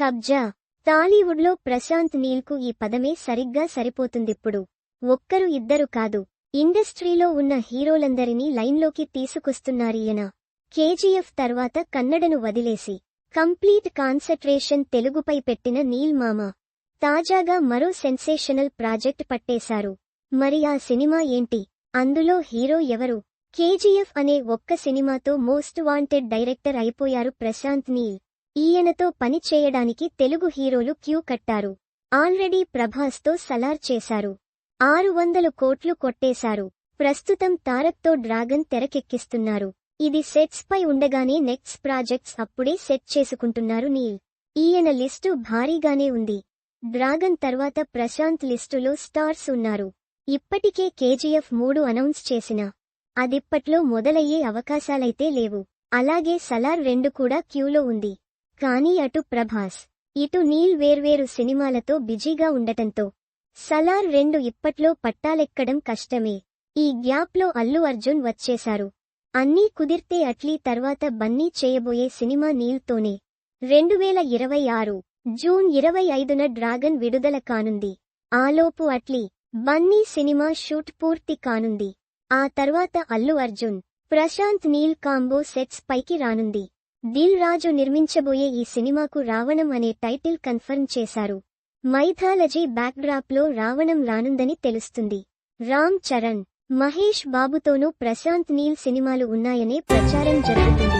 కబ్జా. టాలీవుడ్లో ప్రశాంత్ నీల్కు ఈ పదమే సరిగ్గా సరిపోతుందిప్పుడు. ఒక్కరు ఇద్దరు కాదు. ఇండస్ట్రీలో ఉన్న హీరోలందరినీ లైన్లోకి తీసుకొస్తున్నారీయన కేజీఎఫ్ తర్వాత కన్నడను వదిలేసి. కంప్లీట్ కాన్సంట్రేషన్ తెలుగుపై పెట్టిన నీల్ మామ. తాజాగా మరో సెన్సేషనల్ ప్రాజెక్ట్ పట్టేశారు. మరి ఆ సినిమా ఏంటి? అందులో హీరో ఎవరు? కేజీఎఫ్ అనే ఒక్క సినిమాతో మోస్ట్ వాంటెడ్ డైరెక్టర్ అయిపోయారు ప్రశాంత్ నీల్. ఈయనతో పని చేయడానికి తెలుగు హీరోలు క్యూ కట్టారు. ఆల్రెడీ ప్రభాస్తో సలార్ చేశారు. ఆరు వందలు కోట్లు కొట్టేశారు. ప్రస్తుతం తారక్తో డ్రాగన్ తెరకెక్కిస్తున్నారు. ఇది సెట్స్ పై ఉండగానే నెక్స్ట్ ప్రాజెక్ట్స్ అప్పుడే సెట్ చేసుకుంటున్నారు నీల్. ఈయన లిస్టు భారీగానే ఉంది. డ్రాగన్ తర్వాత ప్రశాంత్ లిస్టులో స్టార్స్ ఉన్నారు. ఇప్పటికే కేజీఎఫ్ మూడు అనౌన్స్ చేసిన. అదిప్పట్లో మొదలయ్యే అవకాశాలైతే లేవు. అలాగే సలార్ రెండు కూడా క్యూలో ఉంది. కానీ అటు ప్రభాస్ ఇటు నీల్ వేర్వేరు సినిమాలతో బిజీగా ఉండటంతో సలార్ రెండు ఇప్పట్లో పట్టాలెక్కడం కష్టమే. ఈ గ్యాప్లో అల్లు అర్జున్ వచ్చేశారు. అన్నీ కుదిర్తే అట్లీ తర్వాత బన్నీ చేయబోయే సినిమా నీల్తోనే. రెండు వేల ఇరవై ఆరు జూన్ ఇరవై ఐదున డ్రాగన్ విడుదల కానుంది. ఆలోపు అట్లీ బన్నీ సినిమా షూట్ పూర్తి కానుంది. ఆ తర్వాత అల్లు అర్జున్ ప్రశాంత్ నీల్ కాంబో సెట్స్ పైకి రానుంది. దిల్ రాజు నిర్మించబోయే ఈ సినిమాకు రావణం అనే టైటిల్ కన్ఫర్మ్ చేశారు. మైథాలజీ బ్యాక్డ్రాప్లో రావణం రానుందని తెలుస్తుంది. రామ్ చరణ్ మహేష్ బాబుతోనూ ప్రశాంత్ నీల్ సినిమాలు ఉన్నాయనే ప్రచారం జరుగుతుంది.